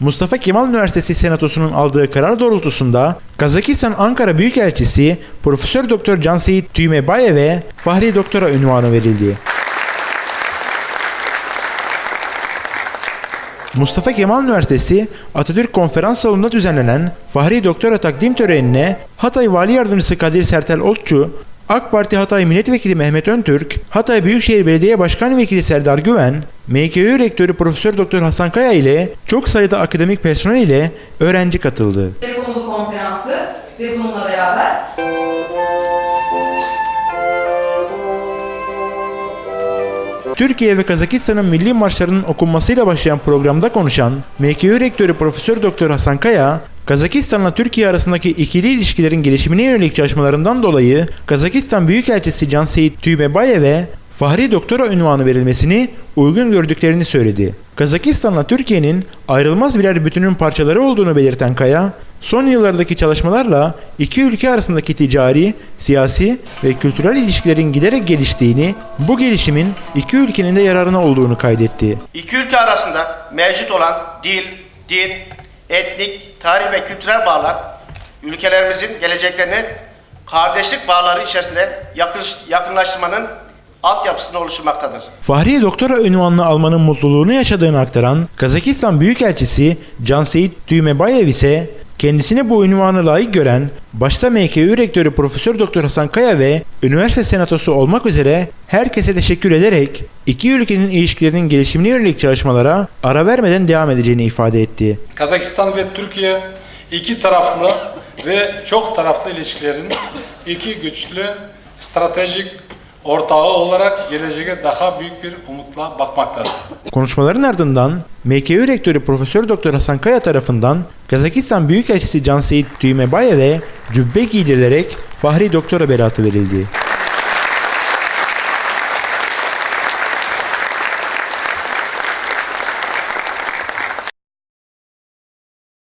Mustafa Kemal Üniversitesi Senatosu'nun aldığı karar doğrultusunda Kazakistan Ankara Büyükelçisi Profesör Doktor Canseyit Tüymebayev'e Fahri Doktora ünvanı verildi. Mustafa Kemal Üniversitesi Atatürk Konferans Salonu'nda düzenlenen Fahri Doktora takdim törenine Hatay Vali Yardımcısı Kadir Sertel Otçu, AK Parti Hatay Milletvekili Mehmet Öntürk, Hatay Büyükşehir Belediye Başkan Vekili Serdar Güven, MKÜ Rektörü Profesör Doktor Hasan Kaya ile çok sayıda akademik personel ile öğrenci katıldı. konulu konferansı ve bununla beraber Türkiye ve Kazakistan'ın milli marşlarının okunmasıyla başlayan programda konuşan MKÜ Rektörü Profesör Doktor Hasan Kaya, Kazakistan'la Türkiye arasındaki ikili ilişkilerin gelişimine yönelik çalışmalarından dolayı Kazakistan Büyükelçisi Can Seyit Tüymebayev'e Fahri Doktora ünvanı verilmesini uygun gördüklerini söyledi. Kazakistan'la Türkiye'nin ayrılmaz birer bütünün parçaları olduğunu belirten Kaya, son yıllardaki çalışmalarla iki ülke arasındaki ticari, siyasi ve kültürel ilişkilerin giderek geliştiğini, bu gelişimin iki ülkenin de yararına olduğunu kaydetti. İki ülke arasında mevcut olan dil, din, etnik, tarih ve kültürel bağlar ülkelerimizin geleceklerini kardeşlik bağları içerisinde yakın, yakınlaştırmanın altyapısını oluşturmaktadır. Fahri Doktora ünvanını almanın mutluluğunu yaşadığını aktaran Kazakistan Büyükelçisi Can Seyit Tüymebayev ise kendisine bu ünvanı layık gören başta MKÜ Rektörü Profesör Doktor Hasan Kaya ve üniversite senatosu olmak üzere herkese teşekkür ederek iki ülkenin ilişkilerinin gelişimine yönelik çalışmalara ara vermeden devam edeceğini ifade etti. Kazakistan ve Türkiye iki taraflı ve çok taraflı ilişkilerin iki güçlü stratejik ortağı olarak geleceğe daha büyük bir umutla bakmaktadır. Konuşmaların ardından MKÜ Rektörü Profesör Doktor Hasan Kaya tarafından Kazakistan Büyükelçisi Can Seyit Tüymebayev'e cübbe giydirilerek Fahri Doktora beratı verildi.